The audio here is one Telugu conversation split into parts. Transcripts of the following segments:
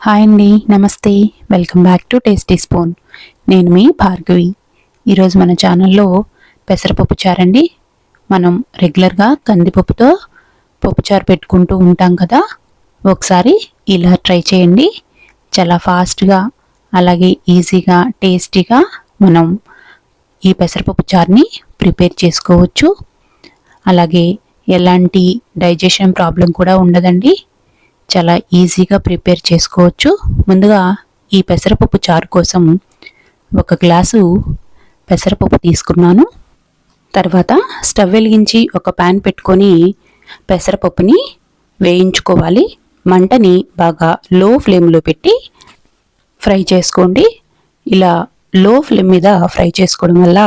హాయ్ అండి నమస్తే. Welcome back to Tasty Spoon నేను మీ భార్గవి. ఈరోజు మన ఛానల్లో పెసరపప్పు చారండి. మనం రెగ్యులర్గా కందిపప్పుతో పప్పుచారు పెట్టుకుంటూ ఉంటాం కదా. ఒకసారి ఇలా ట్రై చేయండి. చాలా ఫాస్ట్గా అలాగే ఈజీగా టేస్టీగా మనం ఈ పెసరపప్పు చారుని ప్రిపేర్ చేసుకోవచ్చు. అలాగే ఎలాంటి డైజెషన్ ప్రాబ్లం కూడా ఉండదండి. చాలా ఈజీగా ప్రిపేర్ చేసుకోవచ్చు. ముందుగా ఈ పెసరపప్పు చారు కోసం ఒక గ్లాసు పెసరపప్పు తీసుకున్నాను. తర్వాత స్టవ్ వెలిగించి ఒక ప్యాన్ పెట్టుకొని పెసరపప్పుని వేయించుకోవాలి. మంటని బాగా లో ఫ్లేమ్లో పెట్టి ఫ్రై చేసుకోండి. ఇలా లో ఫ్లేమ్ మీద ఫ్రై చేసుకోవడం వల్ల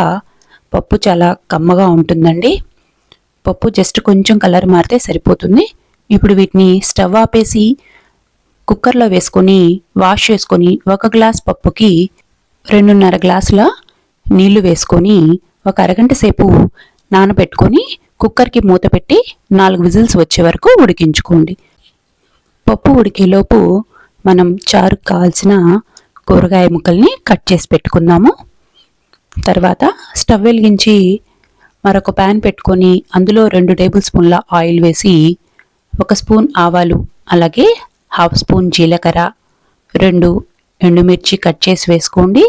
పప్పు చాలా కమ్మగా ఉంటుందండి. పప్పు జస్ట్ కొంచెం కలర్ మారితే సరిపోతుంది. ఇప్పుడు వీటిని స్టవ్ ఆపేసి కుక్కర్లో వేసుకొని వాష్ చేసుకొని ఒక గ్లాస్ పప్పుకి రెండున్నర గ్లాసుల నీళ్ళు వేసుకొని ఒక అరగంట సేపు నానబెట్టుకొని కుక్కర్కి మూత పెట్టి నాలుగు విజిల్స్ వచ్చే వరకు ఉడికించుకోండి. పప్పు ఉడికేలోపు మనం చారు కావాల్సిన కూరగాయ ముక్కల్ని కట్ చేసి పెట్టుకుందాము. తర్వాత స్టవ్ వెలిగించి మరొక ప్యాన్ పెట్టుకొని అందులో రెండు టేబుల్ స్పూన్ల ఆయిల్ వేసి ఒక స్పూన్ ఆవాలు అలాగే హాఫ్ స్పూన్ జీలకర్ర రెండు ఎండుమిర్చి కట్ చేసి వేసుకోండి.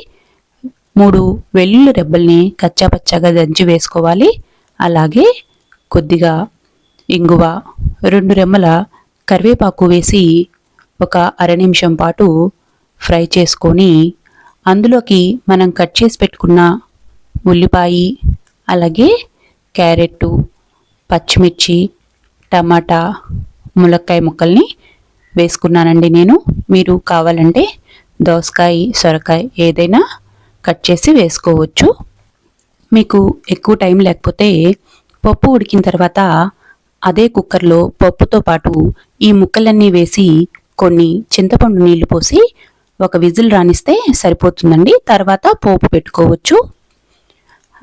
మూడు వెల్లుల్లి రెబ్బల్ని కచ్చాపచ్చాగా దంచి వేసుకోవాలి. అలాగే కొద్దిగా ఇంగువ రెండు రెమ్మల కరివేపాకు వేసి ఒక అర నిమిషం పాటు ఫ్రై చేసుకొని అందులోకి మనం కట్ చేసి పెట్టుకున్న ఉల్లిపాయ అలాగే క్యారెట్టు పచ్చిమిర్చి టమాటా ములక్కాయ ముక్కల్ని వేసుకున్నానండి నేను. మీరు కావాలంటే దోసకాయ సొరకాయ ఏదైనా కట్ చేసి వేసుకోవచ్చు. మీకు ఎక్కువ టైం లేకపోతే పప్పు ఉడికిన తర్వాత అదే కుక్కర్లో పప్పుతో పాటు ఈ ముక్కలన్నీ వేసి కొన్ని చింతపండు నీళ్ళు పోసి ఒక విజిల్ రానిస్తే సరిపోతుందండి. తర్వాత పోపు పెట్టుకోవచ్చు.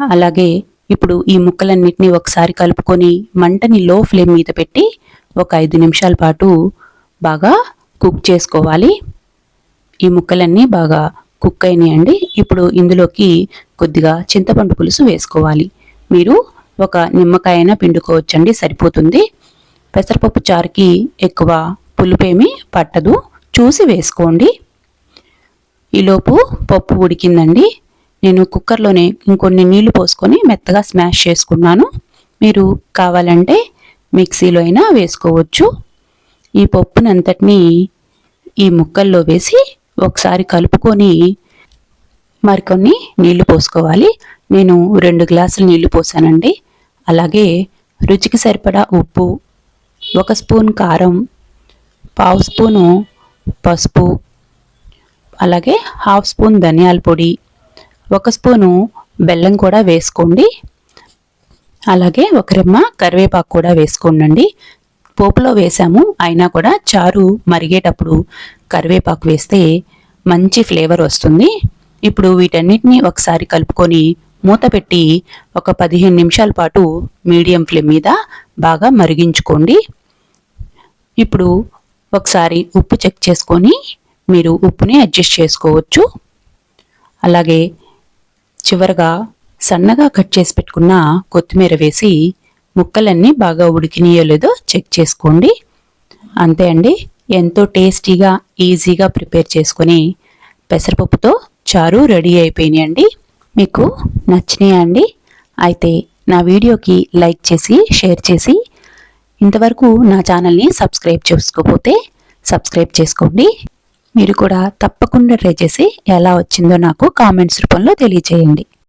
అలాగే ఇప్పుడు ఈ ముక్కలన్నిటినీ ఒకసారి కలుపుకొని మంటని లో ఫ్లేమ్ మీద పెట్టి ఒక ఐదు నిమిషాల పాటు బాగా కుక్ చేసుకోవాలి. ఈ ముక్కలన్నీ బాగా కుక్ అయినాయండి. ఇప్పుడు ఇందులోకి కొద్దిగా చింతపండు పులుసు వేసుకోవాలి. మీరు ఒక నిమ్మకాయన పిండుకోవచ్చండి సరిపోతుంది. పెసరపప్పు చారుకి ఎక్కువ పులుపేమి పట్టదు. చూసి వేసుకోండి. ఈలోపు పప్పు ఉడికిందండి. నేను కుక్కర్లోనే ఇంకొన్ని నీళ్ళు పోసుకొని మెత్తగా స్మాష్ చేసుకున్నాను. మీరు కావాలంటే మిక్సీలో అయినా వేసుకోవచ్చు. ఈ పప్పునంతటిని ఈ ముక్కల్లో వేసి ఒకసారి కలుపుకొని మరికొన్ని నీళ్ళు పోసుకోవాలి. నేను రెండు గ్లాసులు నీళ్ళు పోసానండి. అలాగే రుచికి సరిపడా ఉప్పు ఒక స్పూన్ కారం పావు స్పూను పసుపు అలాగే హాఫ్ స్పూన్ ధనియాల పొడి ఒక స్పూను బెల్లం కూడా వేసుకోండి. అలాగే ఒక రెమ్మ కరివేపాకు కూడా వేసుకోండి పోపులో వేసాము అయినా కూడా చారు మరిగేటప్పుడు కరివేపాకు వేస్తే మంచి ఫ్లేవర్ వస్తుంది. ఇప్పుడు వీటన్నిటిని ఒకసారి కలుపుకొని మూత పెట్టి ఒక పదిహేను నిమిషాల పాటు మీడియం ఫ్లేమ్ మీద బాగా మరిగించుకోండి. ఇప్పుడు ఒకసారి ఉప్పు చెక్ చేసుకొని మీరు ఉప్పుని అడ్జస్ట్ చేసుకోవచ్చు. అలాగే చివరగా సన్నగా కట్ చేసి పెట్టుకున్న కొత్తిమీర వేసి ముక్కలన్నీ బాగా ఉడికినాయో లేదో చెక్ చేసుకోండి. అంతే అండి. ఎంతో టేస్టీగా ఈజీగా ప్రిపేర్ చేసుకొని పెసరపప్పుతో చారు రెడీ అయిపోయినాయండి మీకు నచ్చినాయా అండి? అయితే నా వీడియోకి లైక్ చేసి షేర్ చేసి ఇంతవరకు నా ఛానల్ని సబ్స్క్రైబ్ చేసుకోకపోతే సబ్స్క్రైబ్ చేసుకోండి. మీరు కూడా తప్పకుండా ట్రై చేసి ఎలా వచ్చిందో నాకు కామెంట్స్ రూపంలో తెలియచేయండి.